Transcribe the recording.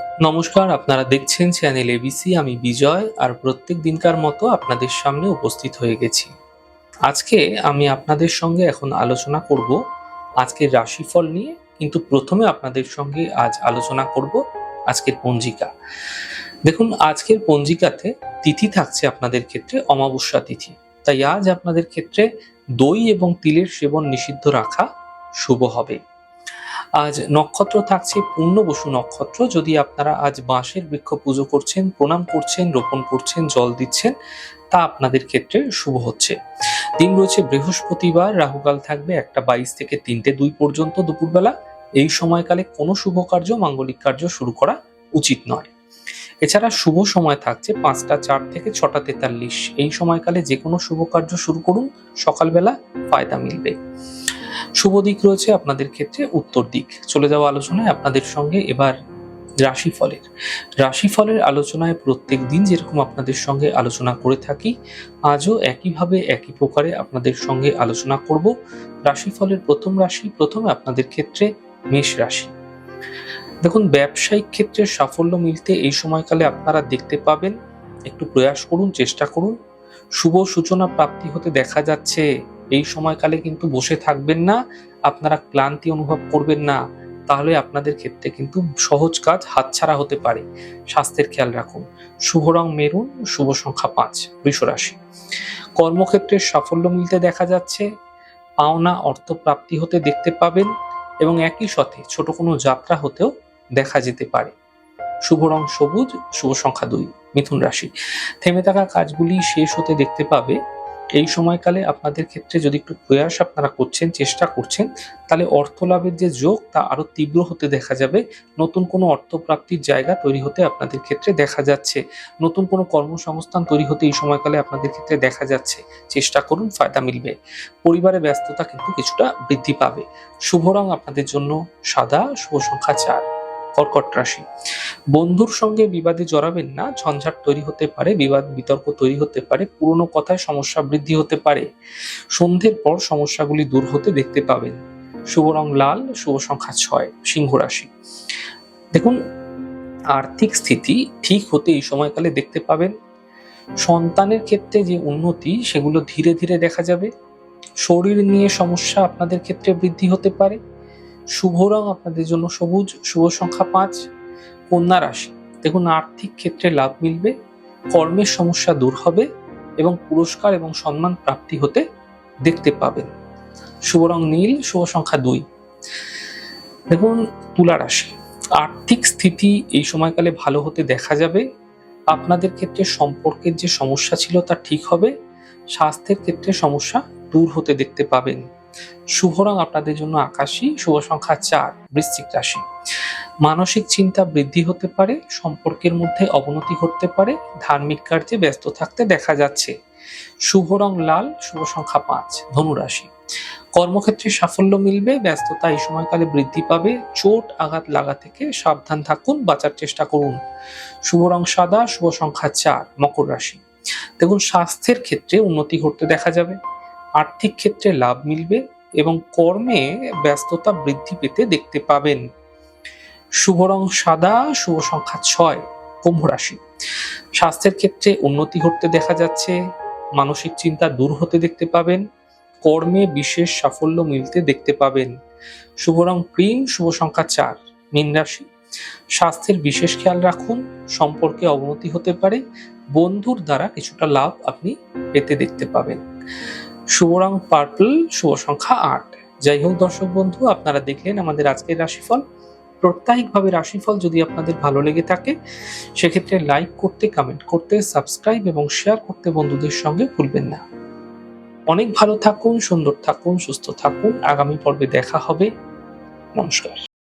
নমস্কার, আপনারা দেখছেন চ্যানেল এবিসি আমি বিজয়, আর প্রত্যেক দিনকার মতো আপনাদের সামনে উপস্থিত হয়ে গেছি। আজকে আমি আপনাদের সঙ্গে এখন আলোচনা করব আজকের রাশিফল নিয়ে, কিন্তু প্রথমে আপনাদের সঙ্গে আজ আলোচনা করব আজকের পঞ্জিকা। দেখুন, আজকের পঞ্জিকাতে তিথি থাকছে আপনাদের ক্ষেত্রে অমাবস্যা তিথি। তাই আজ আপনাদের ক্ষেত্রে দই এবং তিলের সেবন নিষিদ্ধ রাখা শুভ হবে। আজ নক্ষত্র থাকছে পূর্ণবসু নক্ষত্র। যদি আপনারা আজ বাঁশের বৃক্ষ পুজো করছেন, প্রণাম করছেন, রোপণ করছেন, জল দিচ্ছেন, তা আপনাদের ক্ষেত্রে শুভ হচ্ছে। দিন রয়েছে বৃহস্পতিবার, রাহুকাল থাকবে একটা বাইশ থেকে তিনটে দুই পর্যন্ত দুপুরবেলা। এই সময়কালে কোনো শুভ কার্য, মাঙ্গলিক কার্য শুরু করা উচিত নয়। এছাড়া শুভ সময় থাকছে পাঁচটা চার থেকে ছটা তেতাল্লিশ। এই সময়কালে যে কোনো শুভ কার্য শুরু করুন, সকালবেলা ফায়দা মিলবে। শুভ দিক রয়েছে আপনাদের ক্ষেত্রে উত্তর দিক। চলে যাওয়া আলোচনায় আপনাদের সঙ্গে এবার রাশিফলের। রাশিফলের আলোচনায় প্রত্যেক দিন যেরকম আপনাদের সঙ্গে আলোচনা করে থাকি, আজও একইভাবে একই প্রকারে আপনাদের সঙ্গে আলোচনা করব। রাশিফলের প্রথম রাশি, প্রথমে আপনাদের ক্ষেত্রে মেষ রাশি। দেখুন, ব্যবসায়িক ক্ষেত্রে সাফল্য মিলতে এই সময়কালে আপনারা দেখতে পাবেন। একটু প্রয়াস করুন, চেষ্টা করুন। শুভ সূচনা প্রাপ্তি হতে দেখা যাচ্ছে। এই সময়কালে কিন্তু বসে থাকবেন না, আপনারা ক্লান্তি অনুভব করবেন না, তাহলে আপনাদের ক্ষেত্রে কিন্তু সহজ কাজ হাতছাড়া হতে পারে। স্বাস্থ্যের খেয়াল রাখুন। শুভ রং মেরুন, শুভ সংখ্যা পাঁচ, বৃষ রাশি। কর্মক্ষেত্রে সাফল্য মিলতে দেখা যাচ্ছে। পাওনা অর্থ প্রাপ্তি হতে দেখতে পাবেন এবং একই সাথে ছোট কোনো যাত্রা হতেও দেখা যেতে পারে। শুভ রং সবুজ, শুভ সংখ্যা দুই, মিথুন রাশি। থেমে থাকা কাজগুলি শেষ হতে দেখতে পাবে। এই সময়কালে আপনাদের ক্ষেত্রে যদি একটু প্রয়াস আপনারা করছেন, চেষ্টা করছেন, তাহলে অর্থ লাভের যে যোগ তা আরও তীব্র হতে দেখা যাবে। নতুন কোনো অর্থ প্রাপ্তির জায়গা তৈরি হতে আপনাদের ক্ষেত্রে দেখা যাচ্ছে। নতুন কোনো কর্মসংস্থান তৈরি হতে এই সময়কালে আপনাদের ক্ষেত্রে দেখা যাচ্ছে। চেষ্টা করুন, ফায়দা মিলবে। পরিবারে ব্যস্ততা কিন্তু কিছুটা বৃদ্ধি পাবে। শুভ রং আপনাদের জন্য সাদা, শুভ সংখ্যা চার। কর্কট রাশি। বন্ধুর সঙ্গে বিবাদে জড়াবেন না, ঝঞ্ঝাট তৈরি হতে পারে, বিবাদ, বিতর্ক তৈরি হতে পারে, পুরনো কথায় সমস্যা বৃদ্ধি হতে পারে। সন্ধ্যের পর সমস্যাগুলি দূর হতে দেখতে পাবেন। শুভ রং লাল, শুভ সংখ্যা ছয়, সিংহ রাশি। দেখুন, আর্থিক স্থিতি ঠিক হতে এই সময়কালে দেখতে পাবেন। সন্তানের ক্ষেত্রে যে উন্নতি, সেগুলো ধীরে ধীরে দেখা যাবে। শরীর নিয়ে সমস্যা আপনাদের ক্ষেত্রে বৃদ্ধি হতে পারে। শুভ রং আপনাদের জন্য সবুজ, শুভ সংখ্যা পাঁচ, কন্যা রাশি। দেখুন, আর্থিক ক্ষেত্রে লাভ মিলবে, কর্মের সমস্যা দূর হবে এবং পুরস্কার এবং সম্মান প্রাপ্তি হতে দেখতে পাবেন। শুভ রং নীল, শুভ সংখ্যা দুই। দেখুন, তুলা রাশি। আর্থিক স্থিতি এই সময়কালে ভালো হতে দেখা যাবে। আপনাদের ক্ষেত্রে সম্পর্কের যে সমস্যা ছিল তা ঠিক হবে। স্বাস্থ্যের ক্ষেত্রে সমস্যা দূর হতে দেখতে পাবেন। শুভ রং আপনাদের জন্য আকাশী, শুভ সংখ্যা চার, বৃশ্চিক রাশি। মানসিক চিন্তা বৃদ্ধি হতে পারে, সম্পর্কের মধ্যে অবনতি ঘটতে পারে, ধার্মিক কার্যে ব্যস্ত থাকতে দেখা যাচ্ছে। শুভ রং লাল, শুভ সংখ্যা পাঁচ ধনুরাশি কর্মক্ষেত্রে সাফল্য মিলবে, ব্যস্ততা এই সময়কালে বৃদ্ধি পাবে, চোট আঘাত লাগা থেকে সাবধান থাকুন, বাঁচার চেষ্টা করুন। শুভ রং সাদা, শুভ সংখ্যা চার, মকর রাশি। দেখুন, স্বাস্থ্যের ক্ষেত্রে উন্নতি ঘটতে দেখা যাবে। আর্থিক ক্ষেত্রে লাভ মিলবে এবং কর্মে ব্যস্ততা বৃদ্ধি পেতে দেখতে পাবেন। শুভ রং সাদা, শুভ সংখ্যা ছয়, কুম্ভ রাশি। স্বাস্থ্যের ক্ষেত্রে উন্নতি ঘটতে দেখা যাচ্ছে, মানসিক চিন্তা দূর হতে দেখতে পাবেন, কর্মে বিশেষ সাফল্য মিলতে দেখতে পাবেন। শুভ রং ক্রিম, শুভ সংখ্যা চার, মীন রাশি। স্বাস্থ্যের বিশেষ খেয়াল রাখুন, সম্পর্কে অবনতি হতে পারে, বন্ধুর দ্বারা কিছুটা লাভ আপনি পেতে দেখতে পাবেন। শুভ রং পার্পল শুভ সংখ্যা আট। যাই হোক দর্শক বন্ধু, আপনারা দেখলেন আমাদের আজকের রাশিফল। প্রত্যাহিকভাবে রাশিফল যদি আপনাদের ভালো লেগে থাকে, সেক্ষেত্রে লাইক করতে কমেন্ট করতে সাবস্ক্রাইব এবং শেয়ার করতে বন্ধুদের সঙ্গে ভুলবেন না। অনেক ভালো থাকুন, সুন্দর থাকুন, সুস্থ থাকুন। আগামী পর্বে দেখা হবে। নমস্কার।